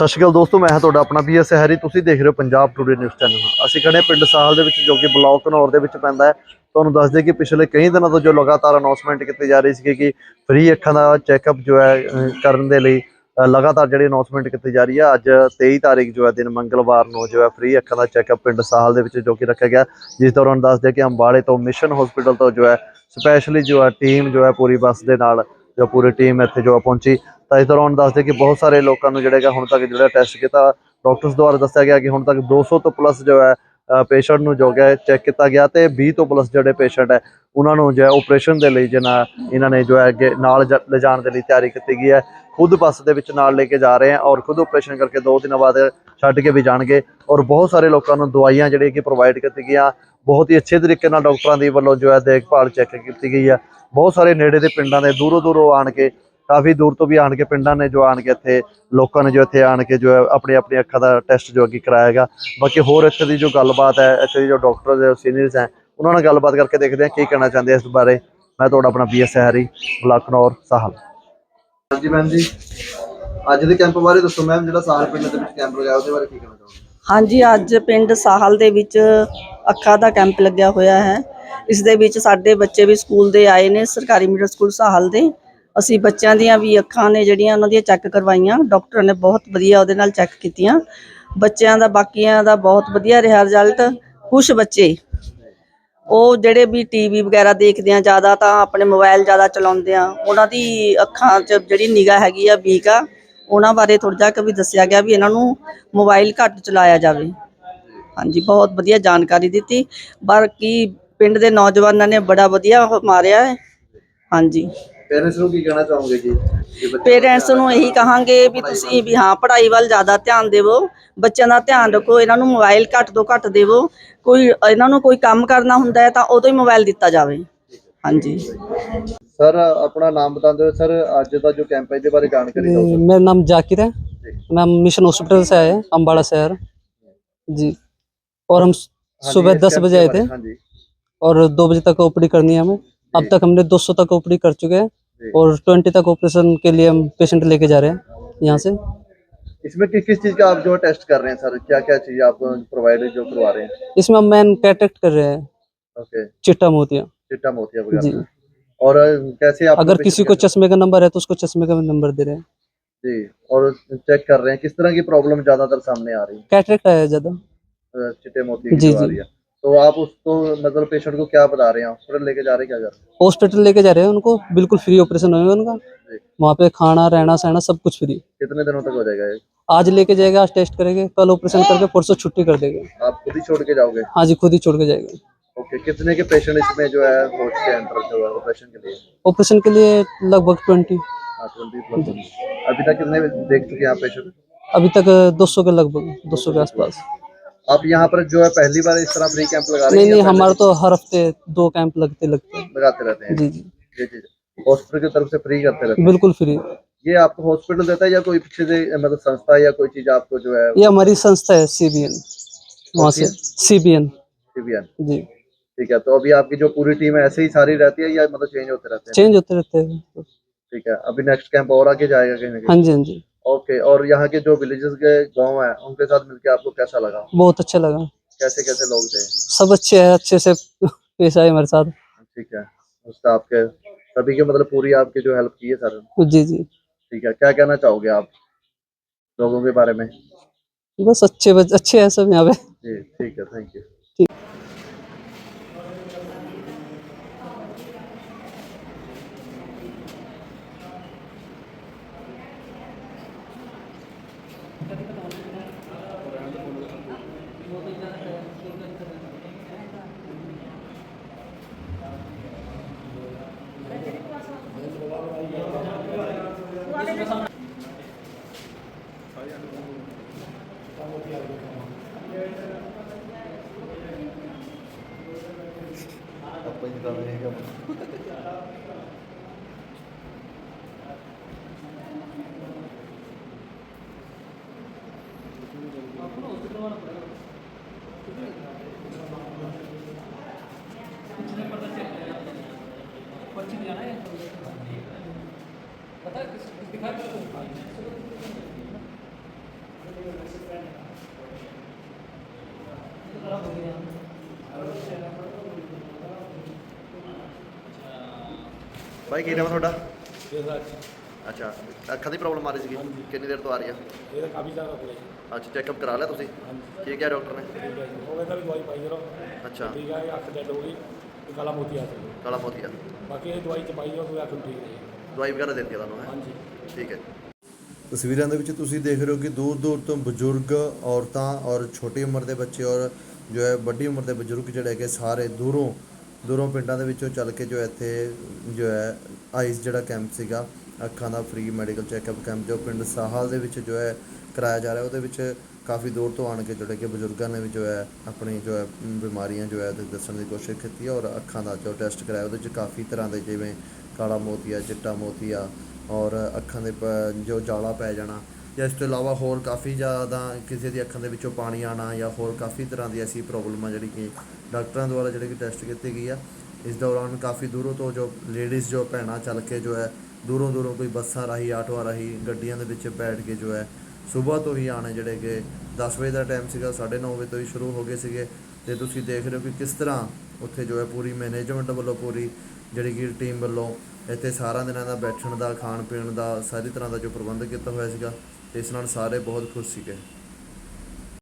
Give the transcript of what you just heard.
ਸਤਿ ਸ਼੍ਰੀ ਅਕਾਲ ਦੋਸਤੋ, ਮੈਂ ਹਾਂ ਤੁਹਾਡਾ ਆਪਣਾ ਬੀਐਸ ਸਹਿਰੀ। ਤੁਸੀਂ ਦੇਖ ਰਹੇ ਹੋ ਪੰਜਾਬ ਟੂਡੇ ਨਿਊਜ਼ ਚੈਨਲ ਅਸੀਂ ਖੜੇ ਪਿੰਡ ਸਾਹਲ ਦੇ ਵਿੱਚ, ਜੋ ਕਿ ਬਲਾਕ ਘਨੌਰ ਦੇ ਵਿੱਚ ਪੈਂਦਾ ਹੈ। ਤੁਹਾਨੂੰ ਦੱਸ ਦਈਏ ਕਿ ਪਿਛਲੇ ਕਈ ਦਿਨਾਂ ਤੋਂ ਜੋ ਲਗਾਤਾਰ ਅਨਾਉਂਸਮੈਂਟ ਕੀਤੀ ਜਾ ਰਹੀ ਸੀ ਕਿ ਫ੍ਰੀ ਅੱਖਾਂ ਦਾ ਚੈੱਕਅਪ ਜੋ ਹੈ ਕਰਨ ਦੇ ਲਈ ਲਗਾਤਾਰ ਜਿਹੜੀ ਅਨਾਉਂਸਮੈਂਟ ਕੀਤੀ ਜਾ ਰਹੀ ਹੈ, ਅੱਜ 23 ਤਾਰੀਖ ਜੋ ਹੈ, ਦਿਨ ਮੰਗਲਵਾਰ ਨੂੰ ਜੋ ਹੈ ਫ੍ਰੀ ਅੱਖਾਂ ਦਾ ਚੈੱਕਅਪ ਪਿੰਡ ਸਾਹਲ ਦੇ ਵਿੱਚ ਜੋ ਕਿ ਰੱਖਿਆ ਗਿਆ। ਜਿਸ ਦੌਰਾਨ ਦੱਸ ਦਈਏ ਕਿ ਅੰਬਾਲੇ ਤੋਂ ਮਿਸ਼ਨ ਹਸਪੀਟਲ ਤੋਂ ਜੋ ਹੈ ਸਪੈਸ਼ਲੀ ਜੋ ਹੈ ਟੀਮ ਜੋ ਹੈ, ਪੂਰੀ ਬੱਸ ਦੇ ਨਾਲ ਜੋ ਪੂਰੀ ਟੀਮ ਇੱਥੇ ਜੋ ਹੈ ਪਹੁੰਚੀ, ਤਾਂ ਇਸ ਦੌਰਾਨ ਦੱਸਦੇ ਕਿ ਬਹੁਤ ਸਾਰੇ ਲੋਕਾਂ ਨੂੰ ਜਿਹੜਾ ਹੁਣ ਤੱਕ ਜਿਹੜਾ ਟੈਸਟ ਕੀਤਾ ਡਾਕਟਰਸ ਦੁਆਰਾ ਦੱਸਿਆ ਗਿਆ ਕਿ ਹੁਣ ਤੱਕ 200 ਤੋਂ ਪਲੱਸ ਜੋ ਹੈ ਪੇਸ਼ੈਂਟ ਨੂੰ ਜੋ ਹੈ ਚੈੱਕ ਕੀਤਾ ਗਿਆ ਤੇ 20 ਤੋਂ ਪਲੱਸ ਜਿਹੜੇ ਪੇਸ਼ੈਂਟ ਹੈ, ਉਹਨਾਂ ਨੂੰ ਜੋ ਹੈ ਆਪਰੇਸ਼ਨ ਦੇ ਲਈ ਜਿਹਨਾਂ ਇਹਨਾਂ ਨੇ ਜੋ ਹੈ ਅੱਗੇ ਨਾਲ ਜ- ਲਿਜਾਣ ਦੇ ਲਈ ਤਿਆਰੀ ਕੀਤੀ ਗਈ ਹੈ। ਖੁਦ ਬੱਸ ਦੇ ਵਿੱਚ ਨਾਲ ਲੈ ਕੇ ਜਾ ਰਹੇ ਹਨ ਔਰ ਖੁਦ ਆਪਰੇਸ਼ਨ ਕਰਕੇ 2 ਦਿਨਾਂ ਬਾਅਦ ਛੱਡ ਕੇ ਵੀ ਜਾਣਗੇ ਔਰ ਬਹੁਤ ਸਾਰੇ ਲੋਕਾਂ ਨੂੰ ਦਵਾਈਆਂ ਜਿਹੜੀਆਂ ਕਿ ਪ੍ਰੋਵਾਈਡ ਕੀਤੀ ਗਈਆਂ ਬਹੁਤ ਹੀ ਅੱਛੇ ਤਰੀਕੇ ਨਾਲ ਡਾਕਟਰਾਂ ਦੀ ਵੱਲੋਂ ਜੋ ਹੈ ਦੇਖਭਾਲ ਚੈੱਕ ਕੀਤੀ ਗਈ ਹੈ ਬਹੁਤ ਸਾਰੇ ਨੇੜੇ ਦੇ ਪਿੰਡਾਂ ਦੇ ਦੂਰੋਂ ਦੂਰੋਂ ਆਣ ਕੇ ਕਾਫੀ ਦੂਰ ਤੋਂ ਵੀ ਆਣ ਕੇ ਪਿੰਡਾਂ ਨੇ ਜੋ ਆਣ ਕੇ ਇੱਥੇ ਲੋਕਾਂ ਨੇ ਜੋ ਇੱਥੇ ਆਣ ਕੇ ਜੋ ਆਪਣੀ ਆਪਣੀ ਅੱਖਾਂ ਦਾ ਟੈਸਟ ਜੋ ਅੱਗੇ ਕਰਾਇਆਗਾ ਬਾਕੀ ਹੋਰ ਇੱਥੇ ਦੀ ਜੋ ਗੱਲਬਾਤ ਹੈ ਇੱਥੇ ਦੀ ਜੋ ਡਾਕਟਰ ਦੇ ਸੀਨੀਅਰਸ ਹੈ ਉਹਨਾਂ ਨਾਲ ਗੱਲਬਾਤ ਕਰਕੇ ਦੇਖਦੇ ਹਾਂ ਕੀ ਕਹਿਣਾ ਚਾਹੁੰਦੇ ਆ ਇਸ ਬਾਰੇ। ਮੈਂ ਤੁਹਾਡਾ ਆਪਣਾ ਬੀਐਸ ਹੈਰੀ ਬਲਾਕਨੌਰ ਸਾਹਲ ਹਾਂਜੀ ਮੈਮ ਜੀ ਅੱਜ ਦੇ ਕੈਂਪ ਬਾਰੇ ਦੱਸੋ ਮੈਮ ਜਿਹੜਾ ਸਾਹਲ ਪਿੰਡ ਦੇ ਵਿੱਚ ਕੈਂਪ ਲਗਾਇਆ ਉਹਦੇ ਬਾਰੇ ਕੀ ਕਹਿਣਾ ਚਾਹੋਗੇ? ਹਾਂਜੀ ਅੱਜ ਪਿੰਡ ਸਾਹਲ ਦੇ ਵਿੱਚ ਅੱਖਾਂ ਦਾ ਕੈਂਪ ਲੱਗਿਆ ਹੋਇਆ ਹੈ। ਇਸ ਦੇ ਵਿੱਚ ਸਾਡੇ ਬੱਚੇ ਵੀ ਸਕੂਲ ਦੇ ਆਏ ਨੇ, ਸਰਕਾਰੀ ਮਿਡਲ ਸਕੂਲ ਸਾਹਲ ਦੇ। ਅਸੀਂ ਬੱਚਿਆਂ ਦੀਆਂ ਵੀ ਅੱਖਾਂ ਨੇ ਜਿਹੜੀਆਂ ਉਹਨਾਂ ਦੀਆਂ ਚੈੱਕ ਕਰਵਾਈਆਂ। ਡਾਕਟਰ ਨੇ ਬਹੁਤ ਵਧੀਆ ਉਹਦੇ ਨਾਲ ਚੈੱਕ ਕੀਤੀਆਂ। ਬੱਚਿਆਂ ਦਾ, ਬਾਕੀਆਂ ਦਾ ਬਹੁਤ ਵਧੀਆ ਰਿਹਾ ਰਿਜ਼ਲਟ ਕੁਝ ਬੱਚੇ। ਉਹ ਜਿਹੜੇ ਵੀ ਟੀਵੀ ਵਗੈਰਾ ਦੇਖਦੇ ਆ, ਜ਼ਿਆਦਾ ਤਾਂ ਆਪਣੇ ਮੋਬਾਈਲ ਜ਼ਿਆਦਾ ਚਲਾਉਂਦੇ ਆ। ਉਹਨਾਂ ਦੀ ਅੱਖਾਂ 'ਚ ਜਿਹੜੀ ਨਿਗਾਹ ਹੈਗੀ ਆ ਵੀਕ ਆ, ਉਹਨਾਂ ਬਾਰੇ ਥੋੜਾ ਜਿਹਾ ਕਿ ਵੀ ਦੱਸਿਆ ਗਿਆ ਵੀ ਇਹਨਾਂ ਨੂੰ ਮੋਬਾਈਲ ਘੱਟ ਚਲਾਇਆ ਜਾਵੇ। ਹਾਂਜੀ ਬਹੁਤ ਵਧੀਆ ਜਾਣਕਾਰੀ ਦਿੱਤੀ ਬਾਕੀ ਪਿੰਡ ਦੇ ਨੌਜਵਾਨਾਂ ਨੇ ਬੜਾ ਵਧੀਆ ਉਹ ਮਾਰਿਆ ਹੈ ਹਾਂਜੀ ਪੇਰੈਂਟਸ ਨੂੰ ਕੀ ਕਹਿਣਾ ਚਾਹੋਗੇ ਜੀ ਜੇ ਬੱਚੇ ਪੇਰੈਂਟਸ ਨੂੰ ਇਹੀ ਕਹਾਂਗੇ ਵੀ ਤੁਸੀਂ ਵੀ ਹਾਂ ਪੜ੍ਹਾਈ ਵੱਲ ਜ਼ਿਆਦਾ ਧਿਆਨ ਦੇਵੋ ਬੱਚਿਆਂ ਦਾ ਧਿਆਨ ਰੱਖੋ ਇਹਨਾਂ ਨੂੰ ਮੋਬਾਈਲ ਘੱਟ ਤੋਂ ਘੱਟ ਦੇਵੋ ਕੋਈ ਇਹਨਾਂ ਨੂੰ ਕੋਈ ਕੰਮ ਕਰਨਾ ਹੁੰਦਾ ਹੈ ਤਾਂ ਉਦੋਂ ਹੀ ਮੋਬਾਈਲ ਦਿੱਤਾ ਜਾਵੇ ਹਾਂਜੀ ਸਰ ਆਪਣਾ ਨਾਮ ਬਤਾਉਂਦੇ ਹੋ ਸਰ ਅੱਜ ਦਾ ਜੋ ਕੈਂਪ ਹੈ ਇਹਦੇ ਬਾਰੇ ਜਾਣਕਾਰੀ ਦਿਓ जी, मेरा नाम जाकिर है मैं मिशन हॉस्पिटल से आए हैं अम्बाड़ा शहर जी और हम हाँ सुबह दस बजे आए थे। हाँ और दो बजे तक ओपरी करनी है हमें। अब तक हमने 200 तक ओपरी कर चुके हैं और 20 तक ऑपरेशन के लिए हम पेशेंट लेके जा रहे हैं यहाँ से। इसमें किस किस चीज़ का आप जो टेस्ट कर रहे हैं सर? क्या क्या चीज़ आप प्रोवाइड जो करवा रहे हैं? इसमें हम मैन कैटेक्ट कर रहे हैं। ओके चिट्टा मोतिया। चिट्टा मोतिया जी। और कैसे आप अगर किसी को चश्मे का नंबर है तो उसको चश्मे का नंबर दे रहे हैं। जी। और चेक कर रहे हैं किस तरह की प्रॉब्लम ज़्यादातर सामने आ रही है? कैटरेक्ट आया ज़्यादा। चिट्टे मोतिया की जी, जी। है। तो आप उसको मतलब पेशेंट को क्या बता रहे हैं? हॉस्पिटल लेके जा रहे हैं क्या कर रहे हैं? हॉस्पिटल लेके जा रहे हैं उनको। बिल्कुल फ्री ऑपरेशन होगा उनका। वहाँ पे खाना रहना सहना सब कुछ फ्री कितने दिनों तक हो जाएगा ये? आज लेके जाएगा आज टेस्ट करेंगे कल ऑपरेशन करके परसों छुट्टी कर देंगे। आप खुद ही छोड़ के जाओगे? हाँ जी खुद ही छोड़ के जाएगा। ओके कितने के पेशेंट इसमें जो है एंटर जो है ऑपरेशन के लिए? ऑपरेशन के लिए लगभग ट्वेंटी हाँ अभी तक कितने देख चुके हैं आप पेशेंट अभी तक दो सौ के लगभग दो सौ के आसपास। आप यहाँ पर जो है पहली बार इस तरह फ्री कैंप लगा रहे नहीं हैं नहीं या हमारा तो हर हफ़्ते दो कैंप लगते लगते हैं। लगाते रहते हैं। जी जी। हॉस्पिटल की तरफ़ से फ्री करते रहते बिल्कुल फ्री ये आपको हॉस्पिटल देता है या कोई पीछे से मतलब संस्था या कोई चीज़ आपको जो है ये हमारी संस्था है सीबीएन वहाँ से सीबीएन सीबीएन जी। ठीक है तो अभी आपकी जो पूरी टीम है ऐसे ही सारी रहती है या मतलब चेंज होते रहते हैं? चेंज होते रहते हैं। ठीक है अभी नेक्स्ट कैंप और आगे जाएगा कहीं ना हाँ जी हाँ जी। ओके और यहाँ के जो विलेजेस के गाँव है उनके साथ मिलकर आपको कैसा लगा? बहुत अच्छा लगा। कैसे कैसे लोग थे? सब अच्छे हैं अच्छे से पेश आए हमारे साथ। ठीक है उसका आपके सभी के मतलब पूरी आपकी जो हेल्प की है सर। जी जी। ठीक है क्या कहना चाहोगे आप लोगों के बारे में? बस अच्छे बच- अच्छे हैं सब यहाँ पे। जी ठीक है thank you apa yang kita beli kamu? వచ్చింది ਭਾਈ ਕੀ ਨਾਮ ਤੁਹਾਡਾ? ਅੱਛਾ ਅੱਖਾਂ ਦੀ ਪ੍ਰੋਬਲਮ ਆ ਰਹੀ ਸੀਗੀ। ਕਿੰਨੀ ਦੇਰ ਤੋਂ ਆ ਰਹੀ ਆ ਇਹ ਕਾਫੀ ਜ਼ਿਆਦਾ ਹੋ ਗਿਆ ਅੱਛਾ ਚੈੱਕਅਪ ਕਰਾ ਲਿਆ ਤੁਸੀਂ? ਕੀ ਕਿਹਾ ਡਾਕਟਰ ਨੇ? ਠੀਕ ਹੈ ਦਵਾਈ ਪਾਈ ਜਾਓ ਅੱਛਾ। ਠੀਕ ਹੈ ਅੱਖ ਡੈਡ ਹੋ ਗਈ ਕਾਲਾ ਮੋਤੀ ਆ ਸਕਦਾ ਕਾਲਾ ਮੋਤੀਆ ਬਾਕੀ ਇਹ ਦਵਾਈ ਚ ਪਾਈ ਜਾਓ ਕੋਈ ਅੱਖ ਨੂੰ ਠੀਕ ਨਹੀਂ ਦਵਾਈ ਵਗੈਰਾ ਦੇ ਦਿੱਤੀ ਤੁਹਾਨੂੰ ਹੈਂ? ਹਾਂਜੀ ਠੀਕ ਹੈ ਤਸਵੀਰਾਂ ਦੇ ਵਿੱਚ ਤੁਸੀਂ ਦੇਖ ਰਹੇ ਹੋ ਕਿ ਦੂਰ ਦੂਰ ਤੋਂ ਬਜ਼ੁਰਗ ਔਰਤਾਂ ਔਰ ਛੋਟੀ ਉਮਰ ਦੇ ਬੱਚੇ ਔਰ ਜੋ ਹੈ ਵੱਡੀ ਉਮਰ ਦੇ ਬਜ਼ੁਰਗ ਜਿਹੜੇ ਕਿ ਸਾਰੇ ਦੂਰੋਂ ਦੂਰੋਂ ਪਿੰਡਾਂ ਦੇ ਵਿੱਚੋਂ ਚੱਲ ਕੇ ਜੋ ਇੱਥੇ ਜੋ ਹੈ ਆਈਸ ਜਿਹੜਾ ਕੈਂਪ ਸੀਗਾ ਅੱਖਾਂ ਦਾ ਫ੍ਰੀ ਮੈਡੀਕਲ ਚੈੱਕਅਪ ਕੈਂਪ ਜੋ ਪਿੰਡ ਸਾਹਲ ਦੇ ਵਿੱਚ ਜੋ ਹੈ ਕਰਾਇਆ ਜਾ ਰਿਹਾ ਉਹਦੇ ਵਿੱਚ ਕਾਫੀ ਦੂਰ ਤੋਂ ਆਣ ਕੇ ਜਿਹੜੇ ਕਿ ਬਜ਼ੁਰਗਾਂ ਨੇ ਵੀ ਜੋ ਹੈ ਆਪਣੀ ਜੋ ਹੈ ਬਿਮਾਰੀਆਂ ਜੋ ਹੈ ਦੱਸਣ ਦੀ ਕੋਸ਼ਿਸ਼ ਕੀਤੀ ਔਰ ਅੱਖਾਂ ਦਾ ਜੋ ਟੈਸਟ ਕਰਾਇਆ ਉਹਦੇ ਵਿੱਚ ਕਾਫੀ ਤਰ੍ਹਾਂ ਦੇ ਜਿਵੇਂ ਕਾਲਾ ਮੋਤੀਆ, ਚਿੱਟਾ ਮੋਤੀਆ ਔਰ ਅੱਖਾਂ ਦੇ ਪ- ਜੋ ਜਾਲਾ ਪੈ ਜਾਣਾ ਜਾਂ ਇਸ ਤੋਂ ਇਲਾਵਾ ਹੋਰ ਕਾਫੀ ਜ਼ਿਆਦਾ ਕਿਸੇ ਦੀ ਅੱਖਾਂ ਦੇ ਵਿੱਚੋਂ ਪਾਣੀ ਆਣਾ ਜਾਂ ਹੋਰ ਕਾਫੀ ਤਰ੍ਹਾਂ ਦੀ ਐਸੀ ਪ੍ਰੋਬਲਮ ਆ ਜਿਹੜੀ ਕਿ ਡਾਕਟਰਾਂ ਦੁਆਰਾ ਜਿਹੜੇ ਕਿ ਟੈਸਟ ਕੀਤੀ ਗਈ ਆ, ਇਸ ਦੌਰਾਨ ਕਾਫੀ ਦੂਰੋਂ ਤੋਂ ਜੋ ਲੇਡੀਜ਼ ਜੋ ਭੈਣਾਂ ਚੱਲ ਕੇ ਜੋ ਹੈ, ਦੂਰੋਂ ਦੂਰੋਂ ਕੋਈ ਬੱਸਾਂ ਰਾਹੀਂ, ਆਟੋਆਂ ਰਾਹੀਂ ਗੱਡੀਆਂ ਦੇ ਵਿੱਚ ਬੈਠ ਕੇ ਜੋ ਹੈ, ਸਵੇਰ ਤੋਂ ਹੀ ਆਣੇ ਜਿਹੜੇ ਕਿ 10 ਵਜੇ ਦਾ ਟਾਈਮ ਸੀਗਾ 9:30 ਵਜੇ ਤੋਂ ਹੀ ਸ਼ੁਰੂ ਹੋ ਗਏ ਸੀਗੇ ਤੇ ਤੁਸੀਂ ਦੇਖ ਰਹੇ ਹੋ ਕਿ ਕਿਸ ਤਰ੍ਹਾਂ ਉੱਥੇ ਜੋ ਹੈ ਪੂਰੀ ਮੈਨੇਜਮੈਂਟ ਵੱਲੋਂ ਪੂਰੀ ਜਿਹੜੀ ਕਿ ਟੀਮ ਵੱਲੋਂ ਇੱਥੇ ਸਾਰਾ ਦਿਨਾਂ ਦਾ ਬੈਠਣ ਦਾ ਖਾਣ ਪੀਣ ਦਾ, ਸਾਰੀ ਤਰ੍ਹਾਂ ਦਾ ਜੋ ਪ੍ਰਬੰਧ ਕੀਤਾ ਹੋਇਆ ਸੀਗਾ, ਇਸ ਨਾਲ ਸਾਰੇ ਬਹੁਤ ਖੁਸ਼ ਸੀਗੇ।